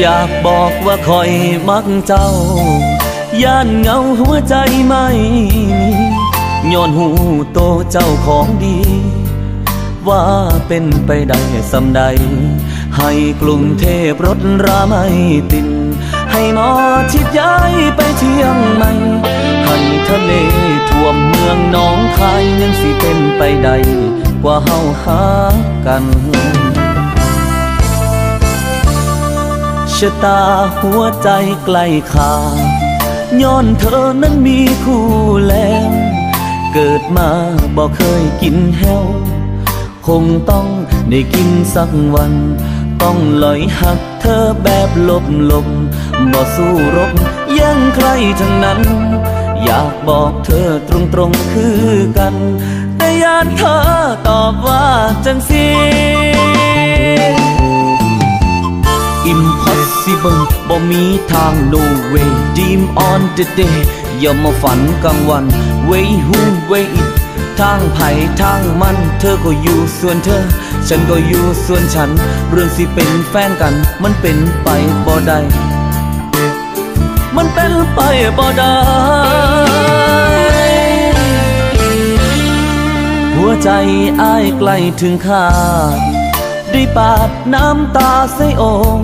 อยากบอกว่าคอยมักเจ้า ย่านเงาหัวใจไม่มีย้อนหูโตเจ้าของดี ว่าเป็นไปได้สำใด ให้กรุงเทพรถราไม่ตินให้หมอชิดย้ายไปเชียงใหม่ให้ทะเลท่วมเมืองน้องคายยังสิเป็นไปได้กว่าเฮาหากัน ชะตาหัวใจใกล้ขาดย้อนเธอนั้นมีคู่แล้ว เกิดมาบอกเคยกินแห้ว คงต้องได้กินสักวัน ต้องลอยหักเธอแบบลบลบบ่สู้รบแย่งใครทั้งนั้น อยากบอกเธอตรงตรงๆคือกัน แต่ยานเธอตอบว่าจังสี impossible บ่มีทาง no way dream on the day อย่ามาฝันกลางวัน way who way it ทางไผ่ทางมัน เธอก็อยู่ส่วนเธอ ฉันก็อยู่ส่วนฉัน เรื่องสิเป็นแฟนกัน มันเป็นไปบ่ได้มันเป็นไปบ่ได้ หัวใจอ้ายใกล้ถึงขาดได้ปาดน้ำตาใส่โอง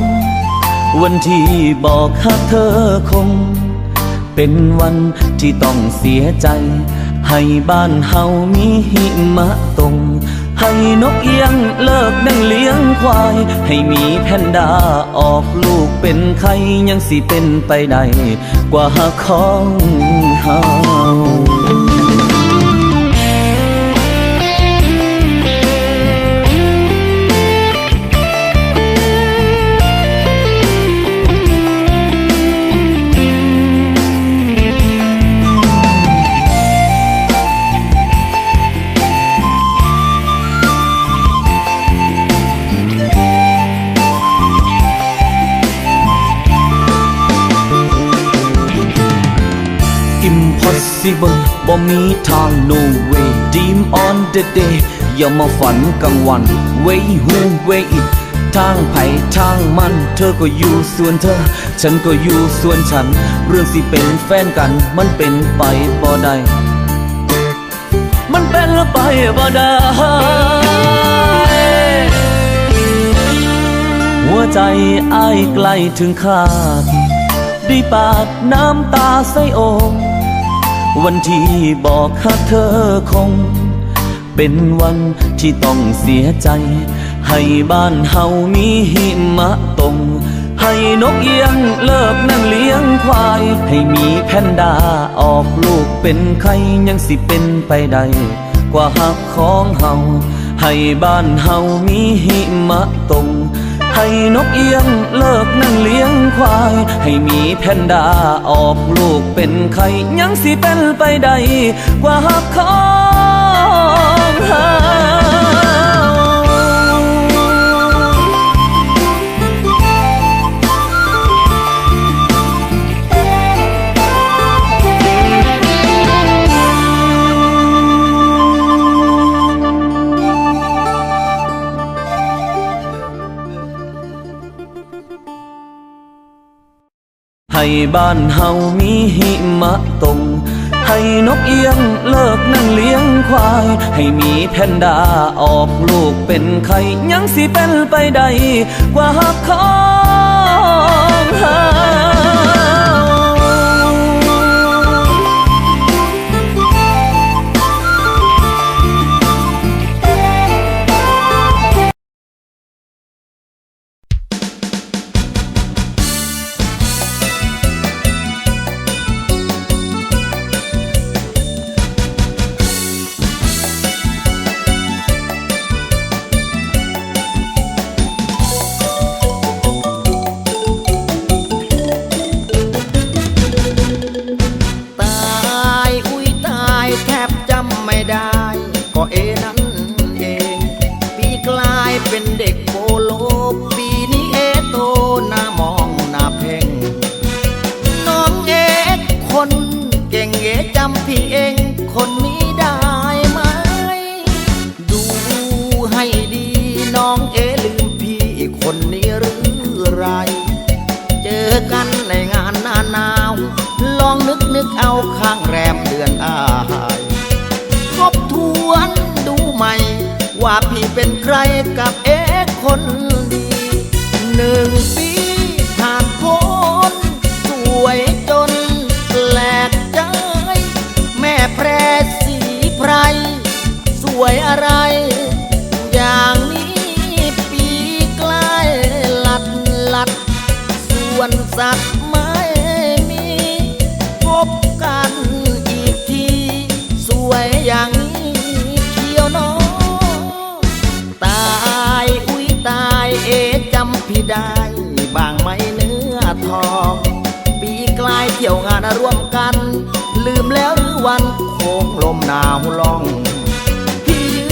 วันที่บอกหักเธอคง เป็นวันที่ต้องเสียใจ ให้บ้านเฮามีหิมะตรงให้นกเอียงเลิกนั่งเลี้ยงควาย ให้มีแพนด้าออกลูกเป็นไข่ยังสิเป็นไปได้ กว่าหักของเฮา impossible บ่มีทาง no way dream on the day อย่ามาฝันกลางวัน way who way it ทางไผ่ทางมัน เธอก็อยู่ส่วนเธอ ฉันก็อยู่ส่วนฉัน เรื่องสิเป็นแฟนกัน มันเป็นไปบ่ได้มันเป็นไปบ่ได้หัวใจอ้ายใกล้ถึงขาดได้ปาดน้ำตาใส่โอง วันที่บอกหักเธอคง เป็นวันที่ต้องเสียใจ ให้บ้านเฮามีหิมะตรงให้นกเอี้ยงเลิกนั่งเลี้ยงควาย ให้มีแพนด้าออกลูกเป็นไข่ยังสิเป็นไปได้กว่าหักของเฮาให้บ้านเฮามีหิมะตรงให้นกเอี้ยงเลิก ควาย ให้มีแพนด้าออกลูกเป็นไข่ยังสิเป็นไปได้กว่าหักของหา ให้บ้านเฮามีหิมะตรงให้นกเอียงเลิกนั่งเลี้ยงควาย ให้มีแพนด้าออกลูกเป็นไข่ยังสิเป็นไปได้กว่าหักของเฮา กันในงานหน้าหนาว ลองนึกนึกเอาข้างแรมเดือนอายทบทวนดูใหม่ ว่าพี่เป็นใครกับเอ๊คน ได้บางไหมเนื้อทอง ปีกลายเที่ยวงานร่วมกัน ลืมแล้วหรือวันโค้งลมหนาวลอง พี่ยื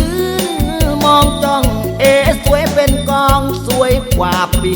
นมองจ้องเอสวยเป็นกองสวยกว่าปี